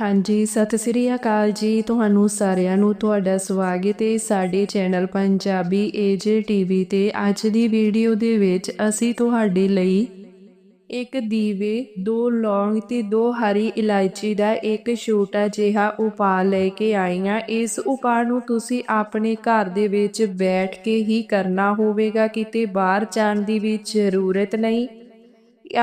ਹਾਂਜੀ, ਸਤਿ ਸ੍ਰੀ ਅਕਾਲ ਜੀ। ਤੁਹਾਨੂੰ ਸਾਰਿਆਂ ਨੂੰ ਤੁਹਾਡਾ ਸਵਾਗਤ ਹੈ ਸਾਡੇ ਚੈਨਲ ਪੰਜਾਬੀ ਏਜੇ ਟੀਵੀ ਤੇ। ਅੱਜ ਦੀ ਵੀਡੀਓ ਦੇ ਵਿੱਚ ਅਸੀਂ ਤੁਹਾਡੇ ਲਈ ਇੱਕ ਦੀਵੇ, ਦੋ ਲੌਂਗ ਤੇ ਦੋ ਹਰੀ ਇਲਾਇਚੀ ਦਾ ਇੱਕ ਛੋਟਾ ਜਿਹਾ ਉਪਾਅ ਲੈ ਕੇ ਆਏ ਹਾਂ। ਇਸ ਉਪਾਅ ਨੂੰ ਤੁਸੀਂ ਆਪਣੇ ਘਰ ਦੇ ਵਿੱਚ ਬੈਠ ਕੇ ਹੀ ਕਰਨਾ ਹੋਵੇਗਾ। ਕਿਤੇ ਬਾਹਰ ਜਾਣ ਦੀ ਵੀ ਜ਼ਰੂਰਤ ਨਹੀਂ।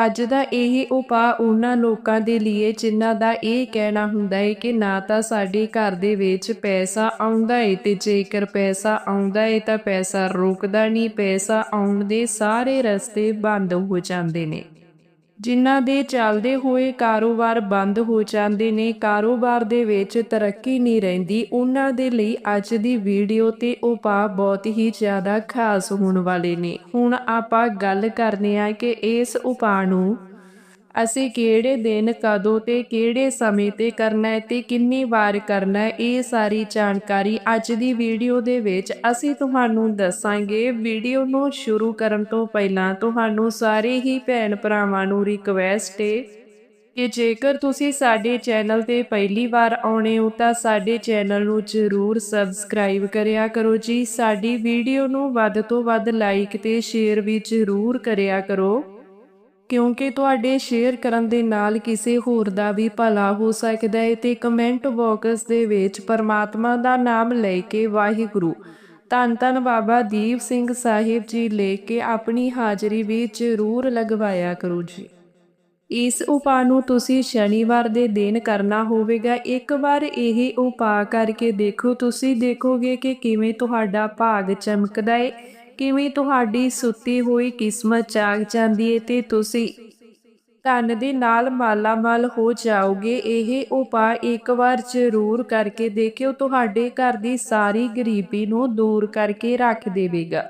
ਅੱਜ ਦਾ ਇਹ ਉਪਾਅ ਉਹਨਾਂ ਲੋਕਾਂ ਦੇ ਲਈ ਜਿਨ੍ਹਾਂ ਦਾ ਇਹ ਕਹਿਣਾ ਹੁੰਦਾ ਹੈ ਕਿ ਨਾ ਤਾਂ ਸਾਡੇ ਘਰ ਦੇ ਵਿੱਚ ਪੈਸਾ ਆਉਂਦਾ ਹੈ ਤੇ ਜੇਕਰ ਪੈਸਾ ਆਉਂਦਾ ਹੈ ਤਾਂ ਪੈਸਾ ਰੁਕਦਾ ਨਹੀਂ, ਪੈਸਾ ਆਉਣ ਦੇ ਸਾਰੇ ਰਸਤੇ ਬੰਦ ਹੋ ਜਾਂਦੇ ਨੇ। ਜਿਨ੍ਹਾਂ ਦੇ ਚੱਲਦੇ ਹੋਏ ਕਾਰੋਬਾਰ ਬੰਦ ਹੋ ਜਾਂਦੇ ਨੇ, ਕਾਰੋਬਾਰ ਦੇ ਵਿੱਚ ਤਰੱਕੀ ਨਹੀਂ ਰਹਿੰਦੀ। ਉਹਨਾਂ ਦੇ ਲਈ ਅੱਜ ਦੀ ਵੀਡੀਓ ਤੇ ਉਪਾਅ ਬਹੁਤ ਹੀ ਜ਼ਿਆਦਾ ਖਾਸ ਹੋਣ ਵਾਲੇ ਨੇ। ਹੁਣ ਆਪਾਂ ਗੱਲ ਕਰਨੇ ਆ ਕਿ ਇਸ ਉਪਾਅ ਨੂੰ ਅਸੀਂ ਕਿਹੜੇ ਦਿਨ ਕਦੋਂ ਤੇ ਕਿਹੜੇ ਸਮੇਂ ਤੇ ਕਰਨਾ ਹੈ ਤੇ ਕਿੰਨੀ ਵਾਰ ਕਰਨਾ ਹੈ, ਇਹ ਸਾਰੀ ਜਾਣਕਾਰੀ ਅੱਜ ਦੀ ਵੀਡੀਓ ਦੇ ਵਿੱਚ ਅਸੀਂ ਤੁਹਾਨੂੰ ਦੱਸਾਂਗੇ। ਵੀਡੀਓ ਨੂੰ ਸ਼ੁਰੂ ਕਰਨ ਤੋਂ ਪਹਿਲਾਂ ਤੁਹਾਨੂੰ ਸਾਰੇ ਹੀ ਭੈਣ ਭਰਾਵਾਂ ਨੂੰ ਰਿਕਵੈਸਟ ਹੈ ਕਿ ਜੇਕਰ ਤੁਸੀਂ ਸਾਡੇ ਚੈਨਲ ਤੇ ਪਹਿਲੀ ਵਾਰ ਆਉਣੇ ਹੋ ਤਾਂ ਸਾਡੇ ਚੈਨਲ ਨੂੰ ਜ਼ਰੂਰ ਸਬਸਕ੍ਰਾਈਬ ਕਰਿਆ ਕਰੋ ਜੀ। ਸਾਡੀ ਵੀਡੀਓ ਨੂੰ ਵੱਧ ਤੋਂ ਵੱਧ ਲਾਈਕ ਤੇ ਸ਼ੇਅਰ ਵੀ ਜ਼ਰੂਰ ਕਰਿਆ ਕਰੋ। ਕਿਉਂਕਿ ਤੁਹਾਡੇ ਸ਼ੇਅਰ ਕਰਨ ਦੇ ਨਾਲ ਕਿਸੇ ਹੋਰ ਦਾ ਵੀ ਭਲਾ ਹੋ ਸਕਦਾ ਹੈ ਤੇ ਕਮੈਂਟ ਬਾਕਸ ਦੇ ਵਿੱਚ ਪਰਮਾਤਮਾ ਦਾ ਨਾਮ ਲੈ ਕੇ ਵਾਹਿਗੁਰੂ। ਧੰਨ ਧੰਨ ਬਾਬਾ ਦੀਪ ਸਿੰਘ ਸਾਹਿਬ ਜੀ ਲੈ ਕੇ ਆਪਣੀ ਹਾਜ਼ਰੀ ਵੀ ਜ਼ਰੂਰ ਲਗਵਾਇਆ ਕਰੋ ਜੀ। ਇਸ ਉਪਾਅ ਨੂੰ ਤੁਸੀਂ ਸ਼ਨੀਵਾਰ ਦੇ ਦਿਨ ਕਰਨਾ ਹੋਵੇਗਾ। ਇੱਕ ਵਾਰ ਇਹ ਉਪਾਅ ਕਰਕੇ ਦੇਖੋ। ਤੁਸੀਂ ਦੇਖੋਗੇ ਕਿ ਕਿਵੇਂ ਤੁਹਾਡਾ ਭਾਗ ਚਮਕਦਾ ਹੈ। ਕਿਵੇਂ ਤੁਹਾਡੀ ਸੁੱਤੀ ਹੋਈ ਕਿਸਮਤ ਜਾਗ ਜਾਂਦੀ ਹੈ ਤੇ ਤੁਸੀਂ ਧਨ ਦੇ ਨਾਲ ਮਾਲਾਮਾਲ ਹੋ ਜਾਓਗੇ? ਇਹ ਉਪਾਅ ਇੱਕ ਵਾਰ ਜ਼ਰੂਰ ਕਰਕੇ ਦੇਖਿਓ, ਤੁਹਾਡੇ ਘਰ ਦੀ ਸਾਰੀ ਗਰੀਬੀ ਨੂੰ ਦੂਰ ਕਰਕੇ ਰੱਖ ਦੇਵੇਗਾ।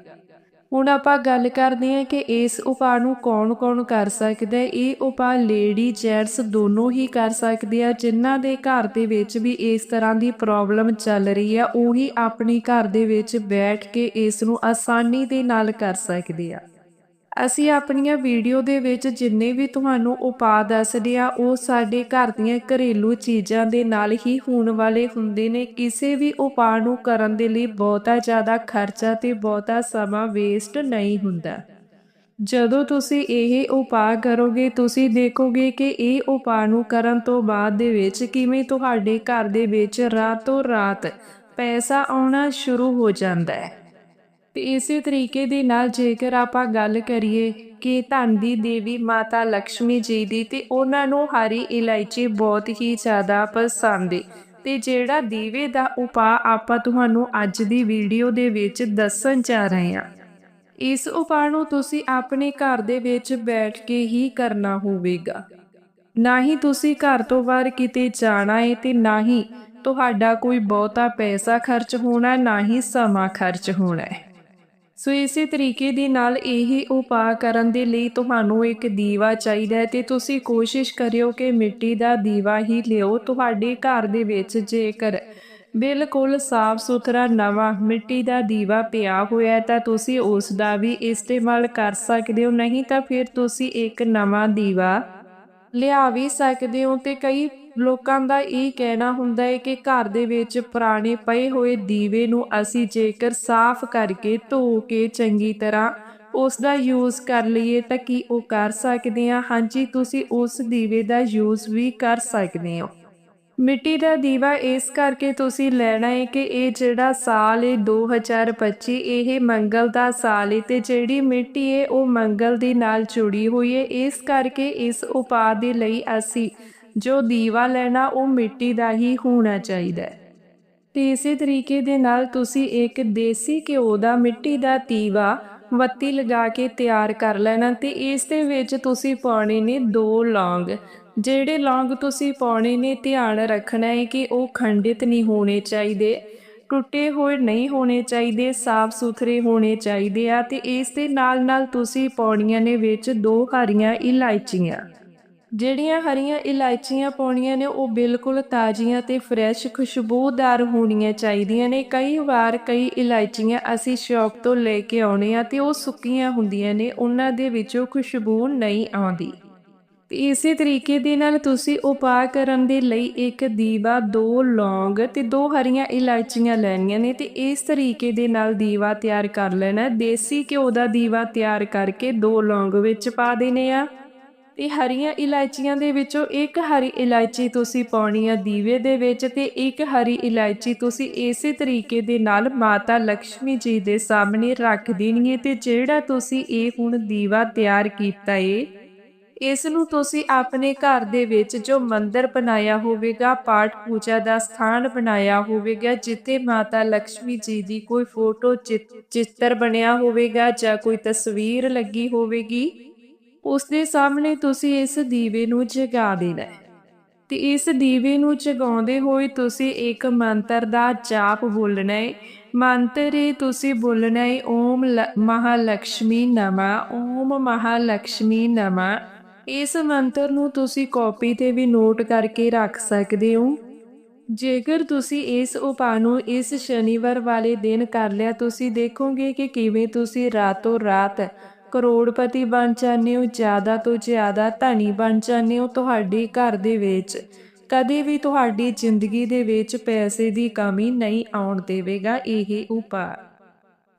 ਹੁਣ ਆਪਾਂ ਗੱਲ ਕਰਦੇ ਹਾਂ ਕਿ ਇਸ ਉਪਾਅ ਨੂੰ ਕੌਣ-ਕੌਣ ਕਰ ਸਕਦਾ ਹੈ? ਇਹ ਉਪਾਅ ਲੇਡੀ ਜੈਂਟਸ ਦੋਨੋਂ ਹੀ ਕਰ ਸਕਦੇ ਆ, ਜਿਨ੍ਹਾਂ ਦੇ ਘਰ ਦੇ ਵਿੱਚ ਵੀ ਇਸ ਤਰ੍ਹਾਂ ਦੀ ਪ੍ਰੋਬਲਮ ਚੱਲ ਰਹੀ ਆ, ਉਹੀ ਆਪਣੇ ਘਰ ਦੇ ਵਿੱਚ ਬੈਠ ਕੇ ਇਸ ਨੂੰ ਆਸਾਨੀ ਦੇ ਨਾਲ ਕਰ ਸਕਦੇ ਆ। ਅਸੀਂ ਆਪਣੀਆਂ ਵੀਡੀਓ ਦੇ ਵਿੱਚ ਜਿੰਨੇ ਵੀ ਤੁਹਾਨੂੰ ਉਪਾਅ ਦੱਸਦੇ ਆ, ਉਹ ਸਾਡੇ ਘਰ ਦੀਆਂ ਘਰੇਲੂ ਚੀਜ਼ਾਂ ਦੇ ਨਾਲ ਹੀ ਹੋਣ ਵਾਲੇ ਹੁੰਦੇ ਨੇ। ਕਿਸੇ ਵੀ ਉਪਾਅ ਨੂੰ ਕਰਨ ਦੇ ਲਈ ਬਹੁਤਾ ਜ਼ਿਆਦਾ ਖਰਚਾ ਤੇ ਬਹੁਤਾ ਸਮਾਂ ਵੇਸਟ ਨਹੀਂ ਹੁੰਦਾ। ਜਦੋਂ ਤੁਸੀਂ ਇਹ ਉਪਾਅ ਕਰੋਗੇ, ਤੁਸੀਂ ਦੇਖੋਗੇ ਕਿ ਇਹ ਉਪਾਅ ਨੂੰ ਕਰਨ ਤੋਂ ਬਾਅਦ ਦੇ ਵਿੱਚ ਕਿਵੇਂ ਤੁਹਾਡੇ ਘਰ ਦੇ ਵਿੱਚ ਰਾਤੋਂ ਰਾਤ ਪੈਸਾ ਆਉਣਾ ਸ਼ੁਰੂ ਹੋ ਜਾਂਦਾ ਹੈ। ਤੇ ਇਸੇ ਤਰੀਕੇ ਦੇ ਨਾਲ ਜੇਕਰ ਆਪਾਂ ਗੱਲ ਕਰੀਏ ਕਿ ਧਨ ਦੀ ਦੇਵੀ ਮਾਤਾ ਲక్ష్ਮੀ ਜੀ ਦੀ, ਤੇ ਉਹਨਾਂ ਨੂੰ ਹਰੀ ਇਲਾਇਚੀ ਬਹੁਤ ਹੀ ਜ਼ਿਆਦਾ ਪਸੰਦ ਹੈ ਤੇ ਜਿਹੜਾ ਦੀਵੇ ਦਾ ਉਪਾਅ ਆਪਾਂ ਤੁਹਾਨੂੰ ਅੱਜ ਦੀ ਵੀਡੀਓ ਦੇ ਵਿੱਚ ਦੱਸਣ ਜਾ ਰਹੇ ਹਾਂ। ਇਸ ਉਪਾਅ ਨੂੰ ਤੁਸੀਂ ਆਪਣੇ ਘਰ ਦੇ ਵਿੱਚ ਬੈਠ ਕੇ ਹੀ ਕਰਨਾ ਹੋਵੇਗਾ। ਨਾ ਹੀ ਤੁਸੀਂ ਘਰ ਤੋਂ ਬਾਹਰ ਕਿਤੇ ਜਾਣਾ ਹੈ ਤੇ ਨਾ ਹੀ ਤੁਹਾਡਾ ਕੋਈ ਬਹੁਤਾ ਪੈਸਾ ਖਰਚ ਹੋਣਾ, ਨਾ ਹੀ ਸਮਾਂ ਖਰਚ ਹੋਣਾ ਹੈ ਸੋ ਇਸੇ ਤਰੀਕੇ ਦੇ ਨਾਲ ਇਹ ਉਪਾਅ ਕਰਨ ਦੇ ਲਈ ਤੁਹਾਨੂੰ ਇੱਕ ਦੀਵਾ ਚਾਹੀਦਾ ਹੈ ਤੇ ਤੁਸੀਂ ਕੋਸ਼ਿਸ਼ ਕਰਿਓ ਕਿ ਮਿੱਟੀ ਦਾ ਦੀਵਾ ਹੀ ਲਿਓ ਤੁਹਾਡੇ ਘਰ ਦੇ ਵਿੱਚ ਜੇਕਰ ਬਿਲਕੁਲ ਸਾਫ਼ ਸੁਥਰਾ ਨਵਾਂ ਮਿੱਟੀ ਦਾ ਦੀਵਾ ਪਿਆ ਹੋਇਆ ਤਾਂ ਤੁਸੀਂ ਉਸ ਦਾ ਵੀ ਇਸਤੇਮਾਲ ਕਰ ਸਕਦੇ ਹੋ, ਨਹੀਂ ਤਾਂ ਫਿਰ ਤੁਸੀਂ ਇੱਕ ਨਵਾਂ ਦੀਵਾ ਲਿਆ ਵੀ ਸਕਦੇ ਹੋ ਤੇ ਕਈ ਲੋਕਾਂ ਦਾ ਇਹ ਕਹਿਣਾ ਹੁੰਦਾ ਹੈ ਕਿ ਘਰ ਦੇ ਵਿੱਚ ਪੁਰਾਣੇ ਪਏ ਹੋਏ ਦੀਵੇ ਨੂੰ ਅਸੀਂ ਜੇਕਰ ਸਾਫ਼ ਕਰਕੇ ਧੋ ਕੇ ਚੰਗੀ ਤਰ੍ਹਾਂ ਉਸ ਦਾ ਯੂਜ਼ ਕਰ ਲਈਏ ਤਾਂ ਕੀ ਉਹ ਕਰ ਸਕਦੇ ਆ ਹਾਂਜੀ, ਤੁਸੀਂ ਉਸ ਦੀਵੇ ਦਾ ਯੂਜ਼ ਵੀ ਕਰ ਸਕਦੇ ਹੋ। ਮਿੱਟੀ ਦਾ ਦੀਵਾ ਇਸ ਕਰਕੇ ਤੁਸੀਂ ਲੈਣਾ ਹੈ ਕਿ ਇਹ ਜਿਹੜਾ ਸਾਲ ਹੈ 2025 ਇਹ ਮੰਗਲ ਦਾ ਸਾਲ ਹੈ ਤੇ ਜਿਹੜੀ ਮਿੱਟੀ ਹੈ ਉਹ ਮੰਗਲ ਦੇ ਨਾਲ ਜੁੜੀ ਹੋਈ ਹੈ। ਇਸ ਕਰਕੇ ਇਸ ਉਪਾਅ ਦੇ ਲਈ ਅਸੀਂ ਜੋ ਦੀਵਾ ਲੈਣਾ ਉਹ ਮਿੱਟੀ ਦਾ ਹੀ ਹੋਣਾ ਚਾਹੀਦਾ ਹੈ। ਤੇ ਇਸੇ ਤਰੀਕੇ ਦੇ ਨਾਲ ਤੁਸੀਂ ਇੱਕ ਦੇਸੀ ਘਿਓ ਦਾ ਮਿੱਟੀ ਦਾ ਤੀਵਾ ਬੱਤੀ ਲਗਾ ਕੇ ਤਿਆਰ ਕਰ ਲੈਣਾ ਤੇ ਇਸ ਦੇ ਵਿੱਚ ਤੁਸੀਂ ਪਾਉਣੇ ਨੇ ਦੋ ਲੌਂਗ, ਜਿਹੜੇ ਲੌਂਗ ਤੁਸੀਂ ਪਾਉਣੇ ਨੇ ਧਿਆਨ ਰੱਖਣਾ ਹੈ ਕਿ ਉਹ ਖੰਡਿਤ ਨਹੀਂ ਹੋਣੇ ਚਾਹੀਦੇ, ਟੁੱਟੇ ਹੋਏ ਨਹੀਂ ਹੋਣੇ ਚਾਹੀਦੇ, ਸਾਫ਼ ਸੁਥਰੇ ਹੋਣੇ ਚਾਹੀਦੇ ਆ ਤੇ ਇਸ ਦੇ ਨਾਲ ਨਾਲ ਤੁਸੀਂ ਪਾਉਣੀਆਂ ਨੇ ਵਿੱਚ ਦੋ ਹਰੀਆਂ ਇਲਾਇਚੀਆਂ। ਜਿਹੜੀਆਂ ਹਰੀਆਂ ਇਲਾਇਚੀਆਂ ਪਾਉਣੀਆਂ ਨੇ, ਉਹ ਬਿਲਕੁਲ ਤਾਜ਼ੀਆਂ ਤੇ ਫਰੈਸ਼ ਖੁਸ਼ਬੂਦਾਰ ਹੋਣੀਆਂ ਚਾਹੀਦੀਆਂ ਨੇ। ਕਈ ਵਾਰ ਕਈ ਇਲਾਇਚੀਆਂ ਅਸੀਂ ਸ਼ੌਕ ਤੋਂ ਲੈ ਕੇ ਆਉਣੇ ਆ ਤੇ ਉਹ ਸੁੱਕੀਆਂ ਹੁੰਦੀਆਂ ਨੇ, ਉਹਨਾਂ ਦੇ ਵਿੱਚੋਂ ਖੁਸ਼ਬੂ ਨਹੀਂ ਆਉਂਦੀ। ਤੇ ਇਸੇ ਤਰੀਕੇ ਦੇ ਨਾਲ ਤੁਸੀਂ ਉਪਾਅ ਕਰਨ ਦੇ ਲਈ ਇੱਕ ਦੀਵਾ, ਦੋ ਲੌਂਗ ਤੇ ਦੋ ਹਰੀਆਂ ਇਲਾਇਚੀਆਂ ਲੈਣੀਆਂ ਨੇ ਤੇ ਇਸ ਤਰੀਕੇ ਦੇ ਨਾਲ ਦੀਵਾ ਤਿਆਰ ਕਰ ਲੈਣਾ। ਦੇਸੀ ਘਿਓ ਦਾ ਦੀਵਾ ਤਿਆਰ ਕਰਕੇ ਦੋ ਲੌਂਗ ਵਿੱਚ ਪਾ ਦੇਣੇ ਆ। ਤੇ ਹਰੀਆਂ ਇਲਾਇਚੀਆਂ ਦੇ ਵਿੱਚੋਂ ਇੱਕ ਹਰੀ ਇਲਾਇਚੀ ਤੁਸੀਂ ਪਾਉਣੀ ਆ ਦੀਵੇ ਦੇ ਵਿੱਚ ਤੇ ਇੱਕ ਹਰੀ ਇਲਾਇਚੀ ਤੁਸੀਂ ਇਸੇ ਤਰੀਕੇ ਦੇ ਨਾਲ ਮਾਤਾ ਲక్ష్ਮੀ ਜੀ ਦੇ ਸਾਹਮਣੇ ਰੱਖ ਦੇਣੀ ਹੈ ਤੇ ਜਿਹੜਾ ਤੁਸੀਂ ਇਹ ਹੁਣ ਦੀਵਾ ਤਿਆਰ ਕੀਤਾ ਏ, ਇਸ ਨੂੰ ਤੁਸੀਂ ਆਪਣੇ ਘਰ ਦੇ ਵਿੱਚ ਜੋ ਮੰਦਿਰ ਬਣਾਇਆ ਹੋਵੇਗਾ, ਪਾਠ ਪੂਜਾ ਦਾ ਸਥਾਨ ਬਣਾਇਆ ਹੋਵੇਗਾ, ਜਿੱਥੇ ਮਾਤਾ ਲక్ష్ਮੀ ਜੀ ਦੀ ਕੋਈ ਫੋਟੋ ਚਿੱਤਰ ਬਣਿਆ ਹੋਵੇਗਾ ਜਾਂ ਕੋਈ ਤਸਵੀਰ ਲੱਗੀ ਹੋਵੇਗੀ ਉਸ ਦੇ ਸਾਹਮਣੇ ਤੁਸੀਂ ਇਸ ਦੀਵੇ ਨੂੰ ਜਗਾ ਦੇਣਾ ਹੈ। ਤੇ ਇਸ ਦੀਵੇ ਨੂੰ ਜਗਾਉਂਦੇ ਹੋਏ ਤੁਸੀਂ ਇੱਕ ਮੰਤਰ ਦਾ ਜਾਪ ਬੋਲਣਾ ਹੈ। ਮੰਤਰ ਇਹ ਤੁਸੀਂ ਬੋਲਣਾ ਹੈ, ਓਮ ਮਹਾਲక్ష్ਮੀ ਨਮਾ, ਓਮ ਮਹਾਲక్ష్ਮੀ ਨਮਾ। ਇਸ ਮੰਤਰ ਨੂੰ ਤੁਸੀਂ ਕਾਪੀ ਤੇ ਵੀ ਨੋਟ ਕਰਕੇ ਰੱਖ ਸਕਦੇ ਹੋ। ਜੇਕਰ ਤੁਸੀਂ ਇਸ ਉਪਾਅ ਨੂੰ ਇਸ ਸ਼ਨੀਵਾਰ ਵਾਲੇ ਦਿਨ ਕਰ ਲਿਆ, ਤੁਸੀਂ ਦੇਖੋਗੇ ਕਿ ਕਿਵੇਂ ਤੁਸੀਂ ਰਾਤੋਂ ਰਾਤ ਕਰੋੜਪਤੀ ਬਣ ਜਾਂਦੇ ਹੋ, ਜ਼ਿਆਦਾ ਤੋਂ ਜ਼ਿਆਦਾ ਧਨੀ ਬਣ ਜਾਂਦੇ ਹੋ ਤੁਹਾਡੇ ਘਰ ਦੇ ਵਿੱਚ। ਕਦੇ ਵੀ ਤੁਹਾਡੀ ਜ਼ਿੰਦਗੀ ਦੇ ਵਿੱਚ ਪੈਸੇ ਦੀ ਕਮੀ ਨਹੀਂ ਆਉਣ ਦੇਵੇਗਾ ਇਹ ਉਪਾਅ।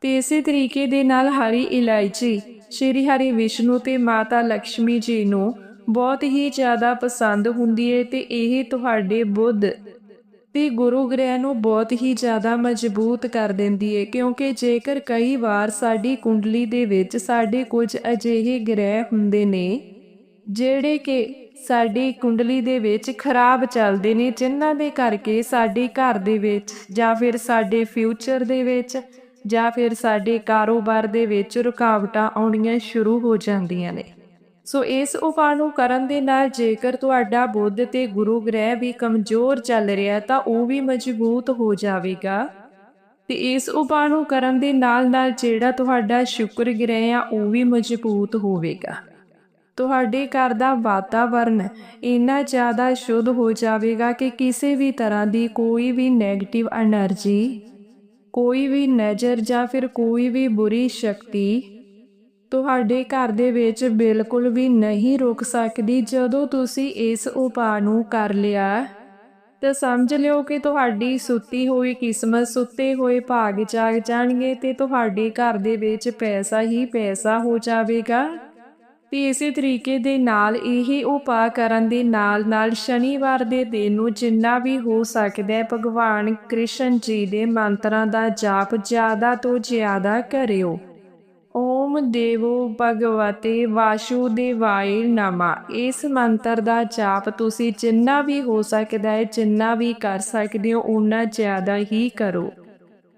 ਤੇ ਇਸੇ ਤਰੀਕੇ ਦੇ ਨਾਲ ਹਰੀ ਇਲਾਇਚੀ, ਸ਼੍ਰੀ ਹਰੀ ਵਿਸ਼ਨੂੰ ਤੇ ਮਾਤਾ ਲక్ష్ਮੀ ਜੀ ਨੂੰ ਬਹੁਤ ਹੀ ਜ਼ਿਆਦਾ ਪਸੰਦ ਹੁੰਦੀ ਹੈ ਤੇ ਇਹ ਤੁਹਾਡੇ ਬੁੱਧ ਤੇ ਗੁਰੂ ਗ੍ਰਹਿ ਨੂੰ ਬਹੁਤ ਹੀ ਜ਼ਿਆਦਾ ਮਜ਼ਬੂਤ ਕਰ ਦਿੰਦੀ ਹੈ ਕਿਉਂਕਿ ਜੇਕਰ ਕਈ ਵਾਰ ਸਾਡੀ ਕੁੰਡਲੀ ਦੇ ਵਿੱਚ ਸਾਡੇ ਕੁਝ ਅਜਿਹੇ ਗ੍ਰਹਿ ਹੁੰਦੇ ਨੇ, ਜਿਹੜੇ ਕਿ ਸਾਡੀ ਕੁੰਡਲੀ ਦੇ ਵਿੱਚ ਖਰਾਬ ਚੱਲਦੇ ਨੇ, ਜਿਨ੍ਹਾਂ ਦੇ ਕਰਕੇ ਸਾਡੇ ਘਰ ਦੇ ਵਿੱਚ ਜਾਂ ਫਿਰ ਸਾਡੇ ਫਿਊਚਰ ਦੇ ਵਿੱਚ ਜਾਂ ਫਿਰ ਸਾਡੇ ਕਾਰੋਬਾਰ ਦੇ ਵਿੱਚ ਰੁਕਾਵਟਾਂ ਆਉਣੀਆਂ ਸ਼ੁਰੂ ਹੋ ਜਾਂਦੀਆਂ ਨੇ। ਸੋ ਇਸ ਉਪਾਅ ਨੂੰ ਕਰਨ ਦੇ ਨਾਲ ਜੇਕਰ ਤੁਹਾਡਾ ਬੁੱਧ ਤੇ ਗੁਰੂ ਗ੍ਰਹਿ ਵੀ ਕਮਜ਼ੋਰ ਚੱਲ ਰਿਹਾ ਤਾਂ ਉਹ ਵੀ ਮਜ਼ਬੂਤ ਹੋ ਜਾਵੇਗਾ। ਤੇ ਇਸ ਉਪਾਅ ਨੂੰ ਕਰਨ ਦੇ ਨਾਲ-ਨਾਲ ਜਿਹੜਾ ਤੁਹਾਡਾ ਸ਼ੁਕਰ ਗ੍ਰਹਿ ਆ, ਉਹ ਵੀ ਮਜ਼ਬੂਤ ਹੋਵੇਗਾ। ਤੁਹਾਡੇ ਘਰ ਦਾ ਵਾਤਾਵਰਨ ਇੰਨਾ ਜ਼ਿਆਦਾ ਸ਼ੁੱਧ ਹੋ ਜਾਵੇਗਾ ਕਿ ਕਿਸੇ ਵੀ ਤਰ੍ਹਾਂ ਦੀ ਕੋਈ ਵੀ ਨੈਗੇਟਿਵ એનર્ਜੀ ਕੋਈ ਵੀ ਨਜ਼ਰ ਜਾਂ ਫਿਰ ਕੋਈ ਵੀ ਬੁਰੀ ਸ਼ਕਤੀ ਤੁਹਾਡੇ ਘਰ ਦੇ ਵਿੱਚ ਬਿਲਕੁਲ ਵੀ ਨਹੀਂ ਰੁਕ ਸਕਦੀ ਜਦੋਂ ਤੁਸੀਂ ਇਸ ਉਪਾਅ ਨੂੰ ਕਰ ਲਿਆ। ਤਾਂ ਸਮਝ ਲਿਓ ਕਿ ਤੁਹਾਡੀ ਸੁੱਤੀ ਹੋਈ ਕਿਸਮਤ, ਸੁੱਤੇ ਹੋਏ ਭਾਗ ਜਾਗ ਜਾਣਗੇ ਤੇ ਤੁਹਾਡੇ ਘਰ ਦੇ ਵਿੱਚ ਪੈਸਾ ਹੀ ਪੈਸਾ ਹੋ ਜਾਵੇਗਾ। ਤੇ ਇਸੇ ਤਰੀਕੇ ਦੇ ਨਾਲ ਇਹ ਉਪਾਅ ਕਰਨ ਦੇ ਨਾਲ ਨਾਲ ਸ਼ਨੀਵਾਰ ਦੇ ਦਿਨ ਨੂੰ ਜਿੰਨਾ ਵੀ ਹੋ ਸਕਦਾ ਹੈ, ਭਗਵਾਨ ਕ੍ਰਿਸ਼ਨ ਜੀ ਦੇ ਮੰਤਰਾਂ ਦਾ ਜਾਪ ਜ਼ਿਆਦਾ ਤੋਂ ਜ਼ਿਆਦਾ ਕਰਿਓ। ਓਮ ਦੇਵੋ ਭਗਵਤੇ ਵਾਸੁਦੇਵਾਏ ਨਮਾ। ਇਸ ਮੰਤਰ ਦਾ ਜਾਪ ਤੁਸੀਂ ਜਿੰਨਾ ਵੀ ਹੋ ਸਕਦਾ ਹੈ, ਜਿੰਨਾ ਵੀ ਕਰ ਸਕਦੇ ਹੋ ਉਨਾ ਜ਼ਿਆਦਾ ਹੀ ਕਰੋ।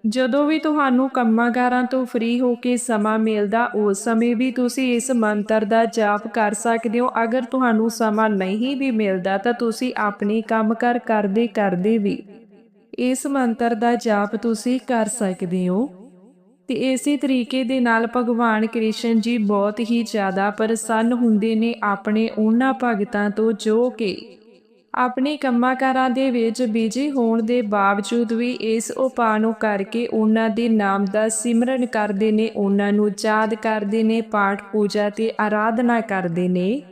ਜਦੋਂ ਵੀ ਤੁਹਾਨੂੰ ਕੰਮਾਂਕਾਰਾਂ ਤੋਂ ਫ੍ਰੀ ਹੋ ਕੇ ਸਮਾਂ ਮਿਲਦਾ, ਉਸ ਸਮੇਂ ਵੀ ਤੁਸੀਂ ਇਸ ਮੰਤਰ ਦਾ ਜਾਪ ਕਰ ਸਕਦੇ ਹੋ। ਅਗਰ ਤੁਹਾਨੂੰ ਸਮਾਂ ਨਹੀਂ ਵੀ ਮਿਲਦਾ, ਤਾਂ ਤੁਸੀਂ ਆਪਣੇ ਕੰਮ ਕਰ ਕਰਦੇ ਕਰਦੇ ਵੀ ਇਸ ਮੰਤਰ ਦਾ ਜਾਪ ਤੁਸੀਂ ਕਰ ਸਕਦੇ ਹੋ। ਤੇ ਇਸੇ ਤਰੀਕੇ ਦੇ ਨਾਲ ਭਗਵਾਨ ਕ੍ਰਿਸ਼ਨ ਜੀ ਬਹੁਤ ਹੀ ਜ਼ਿਆਦਾ ਪ੍ਰਸੰਨ ਹੁੰਦੇ ਨੇ ਆਪਣੇ ਉਹਨਾਂ ਭਗਤਾਂ ਤੋਂ ਜੋ ਕਿ ਆਪਣੇ ਕੰਮਾਂਕਾਰਾਂ ਦੇ ਵਿੱਚ ਬਿਜ਼ੀ ਹੋਣ ਦੇ ਬਾਵਜੂਦ ਵੀ ਇਸ ਉਪਾਅ ਨੂੰ ਕਰਕੇ ਉਹਨਾਂ ਦੇ ਨਾਮ ਦਾ ਸਿਮਰਨ ਕਰਦੇ ਨੇ, ਉਹਨਾਂ ਨੂੰ ਯਾਦ ਕਰਦੇ ਨੇ, ਪਾਠ ਪੂਜਾ ਤੇ ਆਰਾਧਨਾ ਕਰਦੇ ਨੇ।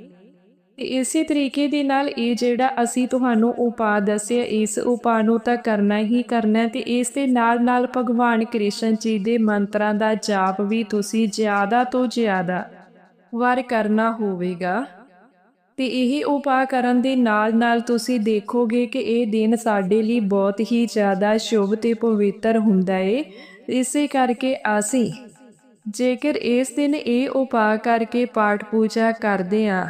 ਤੇ ਇਸੇ ਤਰੀਕੇ ਦੇ ਨਾਲ ਇਹ ਜਿਹੜਾ ਅਸੀਂ ਤੁਹਾਨੂੰ ਉਪਾਅ ਦੱਸਿਆ, ਇਸ ਉਪਾਅ ਨੂੰ ਤਾਂ ਕਰਨਾ ਹੀ ਕਰਨਾ ਹੈ ਤੇ ਇਸ ਦੇ ਨਾਲ ਨਾਲ ਭਗਵਾਨ ਕ੍ਰਿਸ਼ਨ ਜੀ ਦੇ ਮੰਤਰਾਂ ਦਾ ਜਾਪ ਵੀ ਤੁਸੀਂ ਜ਼ਿਆਦਾ ਤੋਂ ਜ਼ਿਆਦਾ ਵਾਰ ਕਰਨਾ ਹੋਵੇਗਾ। ਤੇ ਇਹ ਉਪਾਅ ਕਰਨ ਦੇ ਨਾਲ ਨਾਲ ਤੁਸੀਂ ਦੇਖੋਗੇ ਕਿ ਇਹ ਦਿਨ ਸਾਡੇ ਲਈ ਬਹੁਤ ਹੀ ਜ਼ਿਆਦਾ ਸ਼ੁਭ ਤੇ ਪਵਿੱਤਰ ਹੁੰਦਾ ਏ। ਇਸੇ ਕਰਕੇ ਅਸੀਂ ਜੇਕਰ ਇਸ ਦਿਨ ਇਹ ਉਪਾਅ ਕਰਕੇ ਪਾਠ ਪੂਜਾ ਕਰਦੇ ਆਂ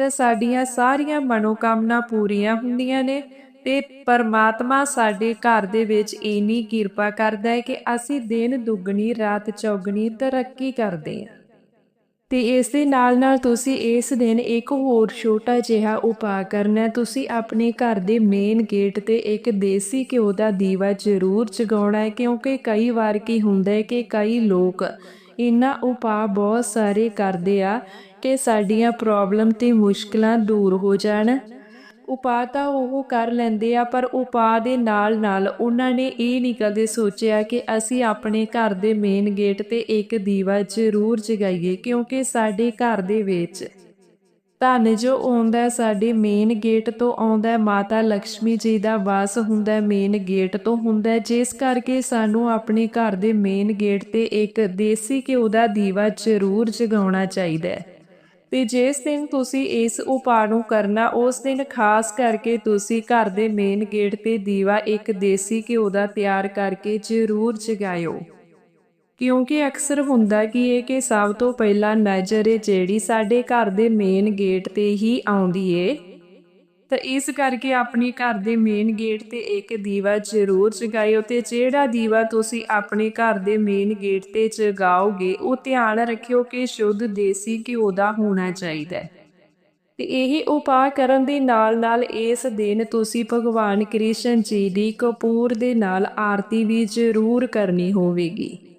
ਤਾਂ ਸਾਡੀਆਂ ਸਾਰੀਆਂ ਮਨੋਕਾਮਨਾ ਪੂਰੀਆਂ ਹੁੰਦੀਆਂ ਨੇ ਤੇ ਪਰਮਾਤਮਾ ਸਾਡੇ ਘਰ ਦੇ ਵਿੱਚ ਇੰਨੀ ਕਿਰਪਾ ਕਰਦਾ ਹੈ ਕਿ ਅਸੀਂ ਦਿਨ ਦੁੱਗਣੀ, ਰਾਤ ਚੌਗਣੀ ਤਰੱਕੀ ਕਰਦੇ ਹਾਂ। ਤੇ ਇਸ ਦੇ ਨਾਲ ਨਾਲ ਤੁਸੀਂ ਇਸ ਦਿਨ ਇੱਕ ਹੋਰ ਛੋਟਾ ਜਿਹਾ ਉਪਾਅ ਕਰਨਾ ਤੁਸੀਂ ਆਪਣੇ ਘਰ ਦੇ ਮੇਨ ਗੇਟ ਤੇ ਇੱਕ ਦੇਸੀ ਘਿਓ ਦਾ ਦੀਵਾ ਜ਼ਰੂਰ ਜਗਾਉਣਾ ਹੈ ਕਿਉਂਕਿ ਕਈ ਵਾਰ ਕੀ ਹੁੰਦਾ ਹੈ ਕਿ ਕਈ ਲੋਕ ਇਨ੍ਹਾਂ ਉਪਾਅ ਬਹੁਤ ਸਾਰੇ ਕਰਦੇ ਆ ਕਿ ਸਾਡੀਆਂ ਪ੍ਰੋਬਲਮ ਤੇ ਮੁਸ਼ਕਲਾਂ ਦੂਰ ਹੋ ਜਾਣ। ਉਪਾਅ ਤਾਂ ਉਹ ਕਰ ਲੈਂਦੇ ਆ, ਪਰ ਉਪਾਅ ਦੇ ਨਾਲ ਨਾਲ ਉਹਨਾਂ ਨੇ ਇਹ ਨਹੀਂ ਕਦੇ ਸੋਚਿਆ ਕਿ ਅਸੀਂ ਆਪਣੇ ਘਰ ਦੇ ਮੇਨ ਗੇਟ ਤੇ ਇੱਕ ਦੀਵਾ ਜ਼ਰੂਰ ਜਗਾਈਏ, ਕਿਉਂਕਿ ਸਾਡੇ ਘਰ ਦੇ ਵਿੱਚ ਧਨ ਜੋ ਆਉਂਦਾ ਸਾਡੇ ਮੇਨ ਗੇਟ ਤੋਂ ਆਉਂਦਾ ਮਾਤਾ ਲక్ష్ਮੀ ਜੀ ਦਾ ਵਾਸ ਹੁੰਦਾ ਮੇਨ ਗੇਟ ਤੋਂ ਹੁੰਦਾ। ਜਿਸ ਕਰਕੇ ਸਾਨੂੰ ਆਪਣੇ ਘਰ ਦੇ ਮੇਨ ਗੇਟ ਤੇ ਇੱਕ ਦੇਸੀ ਘਿਓ ਦਾ ਦੀਵਾ ਜ਼ਰੂਰ ਜਗਾਉਣਾ ਚਾਹੀਦਾ ਹੈ। ਤੇ ਜਿਸ ਦਿਨ ਤੁਸੀਂ ਇਸ ਉਪਾਅ ਨੂੰ ਕਰਨਾ, ਉਸ ਦਿਨ ਖਾਸ ਕਰਕੇ ਤੁਸੀਂ ਘਰ ਦੇ ਮੇਨ ਗੇਟ ਤੇ ਦੀਵਾ ਇੱਕ ਦੇਸੀ ਘਿਓ ਦਾ ਤਿਆਰ ਕਰਕੇ ਜ਼ਰੂਰ ਜਗਾਇਓ। ਕਿਉਂਕਿ ਅਕਸਰ ਹੁੰਦਾ ਕੀ ਹੈ ਕਿ ਸਭ ਤੋਂ ਪਹਿਲਾਂ ਨਜ਼ਰ ਏ ਜਿਹੜੀ ਸਾਡੇ ਘਰ ਦੇ ਮੇਨ ਗੇਟ ਤੇ ਹੀ ਆਉਂਦੀ ਏ। ਤਾਂ ਇਸ ਕਰਕੇ ਆਪਣੇ ਘਰ ਦੇ ਮੇਨ ਗੇਟ ਤੇ ਇੱਕ ਦੀਵਾ ਜ਼ਰੂਰ ਜਗਾਇਓ ਤੇ ਜਿਹੜਾ ਦੀਵਾ ਤੁਸੀਂ ਆਪਣੇ ਘਰ ਦੇ ਮੇਨ ਗੇਟ ਤੇ ਜਗਾਓਗੇ, ਉਹ ਧਿਆਨ ਰੱਖਿਓ ਕਿ ਸ਼ੁੱਧ ਦੇਸੀ ਘਿਓ ਦਾ ਹੋਣਾ ਚਾਹੀਦਾ ਹੈ। ਤੇ ਇਹ ਉਪਾਅ ਕਰਨ ਦੇ ਨਾਲ-ਨਾਲ ਇਸ ਦਿਨ ਤੁਸੀਂ ਭਗਵਾਨ ਕ੍ਰਿਸ਼ਨ ਜੀ ਦੀ ਕਪੂਰ ਦੇ ਨਾਲ ਆਰਤੀ ਵੀ ਜ਼ਰੂਰ ਕਰਨੀ ਹੋਵੇਗੀ।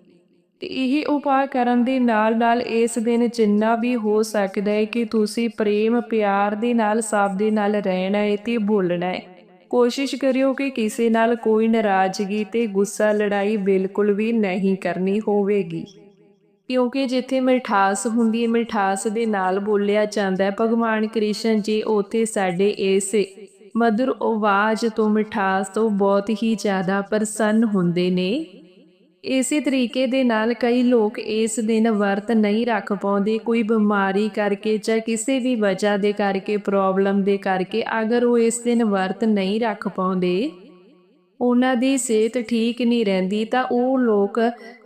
ਤੇ ਇਹ ਉਪਾਅ ਕਰਨ ਦੇ ਨਾਲ-ਨਾਲ ਇਸ ਦਿਨ ਜਿੰਨਾ ਵੀ ਹੋ ਸਕਦਾ ਹੈ ਕਿ ਤੁਸੀਂ ਪ੍ਰੇਮ, ਪਿਆਰ ਦੇ ਨਾਲ, ਸਭ ਦੇ ਨਾਲ ਰਹਿਣਾ ਹੈ ਤੇ ਬੋਲਣਾ ਹੈ। ਕੋਸ਼ਿਸ਼ ਕਰਿਓ ਕਿ ਕਿਸੇ ਨਾਲ ਕੋਈ ਨਾਰਾਜ਼ਗੀ ਤੇ ਗੁੱਸਾ ਲੜਾਈ ਬਿਲਕੁਲ ਵੀ ਨਹੀਂ ਕਰਨੀ ਹੋਵੇਗੀ। ਕਿਉਂਕਿ ਜਿੱਥੇ ਮਿਠਾਸ ਹੁੰਦੀ ਹੈ, ਮਿਠਾਸ ਦੇ ਨਾਲ ਬੋਲਿਆ ਜਾਂਦਾ ਹੈ, ਭਗਵਾਨ ਕ੍ਰਿਸ਼ਨ ਜੀ ਉੱਥੇ ਸਾਡੇ ਇਸ ਮਧੁਰ ਆਵਾਜ਼ ਤੋਂ ਮਿਠਾਸ ਤੋਂ ਬਹੁਤ ਹੀ ਜ਼ਿਆਦਾ ਪ੍ਰਸੰਨ ਹੁੰਦੇ ਨੇ। ਇਸੇ ਤਰੀਕੇ ਦੇ ਨਾਲ ਕਈ ਲੋਕ ਇਸ ਦਿਨ ਵਰਤ ਨਹੀਂ ਰੱਖ ਪਾਉਂਦੇ। ਕੋਈ ਬਿਮਾਰੀ ਕਰਕੇ ਜਾਂ ਕਿਸੇ ਵੀ ਵਜ੍ਹਾ ਦੇ ਕਰਕੇ, ਪ੍ਰੋਬਲਮ ਦੇ ਕਰਕੇ ਅਗਰ ਉਹ ਇਸ ਦਿਨ ਵਰਤ ਨਹੀਂ ਰੱਖ ਪਾਉਂਦੇ, ਉਹਨਾਂ ਦੀ ਸਿਹਤ ਠੀਕ ਨਹੀਂ ਰਹਿੰਦੀ, ਤਾਂ ਉਹ ਲੋਕ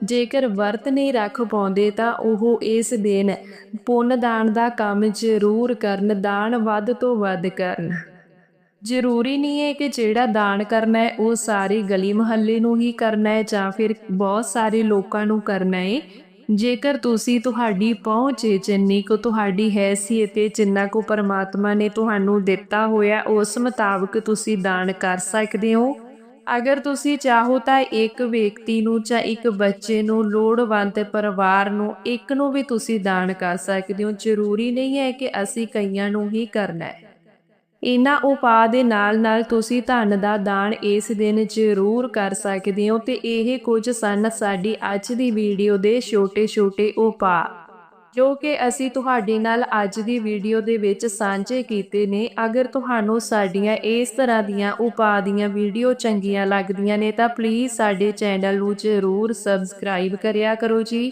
ਜੇਕਰ ਵਰਤ ਨਹੀਂ ਰੱਖ ਪਾਉਂਦੇ, ਤਾਂ ਉਹ ਇਸ ਦਿਨ ਪੁੰਨ ਦਾਨ ਦਾ ਕੰਮ ਜ਼ਰੂਰ ਕਰਨ, ਦਾਨ ਵੱਧ ਤੋਂ ਵੱਧ ਕਰਨ। ਜ਼ਰੂਰੀ ਨਹੀਂ ਹੈ ਕਿ ਜਿਹੜਾ ਦਾਨ ਕਰਨਾ ਹੈ, ਉਹ ਸਾਰੀ ਗਲੀ ਮੁਹੱਲੇ ਨੂੰ ਹੀ ਕਰਨਾ ਹੈ ਜਾਂ ਫਿਰ ਬਹੁਤ ਸਾਰੇ ਲੋਕਾਂ ਨੂੰ ਕਰਨਾ ਹੈ। ਜੇਕਰ ਤੁਸੀਂ ਤੁਹਾਡੀ ਪਹੁੰਚ ਜਿੰਨੀ ਕੁ ਤੁਹਾਡੀ ਹੈਸੀਅਤ ਹੈ, ਜਿੰਨਾ ਕੁ ਪਰਮਾਤਮਾ ਨੇ ਤੁਹਾਨੂੰ ਦਿੱਤਾ ਹੋਇਆ, ਉਸ ਮੁਤਾਬਕ ਤੁਸੀਂ ਦਾਨ ਕਰ ਸਕਦੇ ਹੋ। ਅਗਰ ਤੁਸੀਂ ਚਾਹੋ ਤਾਂ ਇੱਕ ਵਿਅਕਤੀ ਨੂੰ ਜਾਂ ਇੱਕ ਬੱਚੇ ਨੂੰ, ਲੋੜਵੰਦ ਪਰਿਵਾਰ ਨੂੰ, ਇੱਕ ਨੂੰ ਵੀ ਤੁਸੀਂ ਦਾਨ ਕਰ ਸਕਦੇ ਹੋ। ਜ਼ਰੂਰੀ ਨਹੀਂ ਹੈ ਕਿ ਅਸੀਂ ਕਈਆਂ ਨੂੰ ਹੀ ਕਰਨਾ ਹੈ। ਇਹਨਾਂ ਉਪਾਅ ਦੇ ਨਾਲ-ਨਾਲ ਤੁਸੀਂ ਧਨ ਦਾ ਦਾਨ ਇਸ ਦਿਨ ਜ਼ਰੂਰ ਕਰ ਸਕਦੇ ਹੋ ਤੇ ਇਹ ਕੁਝ ਸਨ ਸਾਡੀ ਅੱਜ ਦੀ ਵੀਡੀਓ ਦੇ ਛੋਟੇ-ਛੋਟੇ ਉਪਾਅ, ਜੋ ਕਿ ਅਸੀਂ ਤੁਹਾਡੇ ਨਾਲ ਅੱਜ ਦੀ ਵੀਡੀਓ ਦੇ ਵਿੱਚ ਸਾਂਝੇ ਕੀਤੇ ਨੇ। ਅਗਰ ਤੁਹਾਨੂੰ ਸਾਡੀਆਂ ਇਸ ਤਰ੍ਹਾਂ ਦੀਆਂ ਉਪਾਅ ਦੀਆਂ ਵੀਡੀਓ ਚੰਗੀਆਂ ਲੱਗਦੀਆਂ ਨੇ ਤਾਂ ਪਲੀਜ਼ ਸਾਡੇ ਚੈਨਲ ਨੂੰ ਜ਼ਰੂਰ ਸਬਸਕ੍ਰਾਈਬ ਕਰਿਆ ਕਰੋ ਜੀ।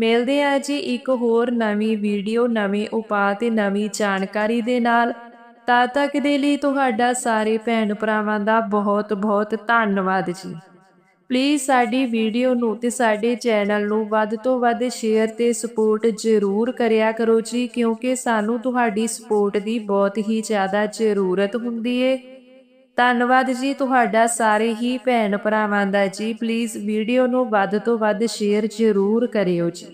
ਮਿਲਦੇ ਆ ਜੀ ਇੱਕ ਹੋਰ ਨਵੀਂ ਵੀਡੀਓ, ਨਵੇਂ ਉਪਾਅ ਤੇ ਨਵੀਂ ਜਾਣਕਾਰੀ ਦੇ ਨਾਲ। ਤਦ ਤੱਕ ਦੇ ਲਈ ਤੁਹਾਡਾ ਸਾਰੇ ਭੈਣ ਭਰਾਵਾਂ ਦਾ ਬਹੁਤ ਬਹੁਤ ਧੰਨਵਾਦ ਜੀ। ਪਲੀਜ਼ ਸਾਡੀ ਵੀਡੀਓ ਨੂੰ ਤੇ ਸਾਡੇ ਚੈਨਲ ਨੂੰ ਵੱਧ ਤੋਂ ਵੱਧ ਸ਼ੇਅਰ ਤੇ ਸਪੋਰਟ ਜ਼ਰੂਰ ਕਰਿਆ ਕਰੋ ਜੀ, ਕਿਉਂਕਿ ਸਾਨੂੰ ਤੁਹਾਡੀ ਸਪੋਰਟ ਦੀ ਬਹੁਤ ਹੀ ਜ਼ਿਆਦਾ ਜ਼ਰੂਰਤ ਹੁੰਦੀ ਏ। ਧੰਨਵਾਦ ਜੀ ਤੁਹਾਡਾ ਸਾਰੇ ਹੀ ਭੈਣ ਭਰਾਵਾਂ ਦਾ ਜੀ। ਪਲੀਜ਼ ਵੀਡੀਓ ਨੂੰ ਵੱਧ ਤੋਂ ਵੱਧ ਸ਼ੇਅਰ ਜ਼ਰੂਰ ਕਰਿਓ ਜੀ।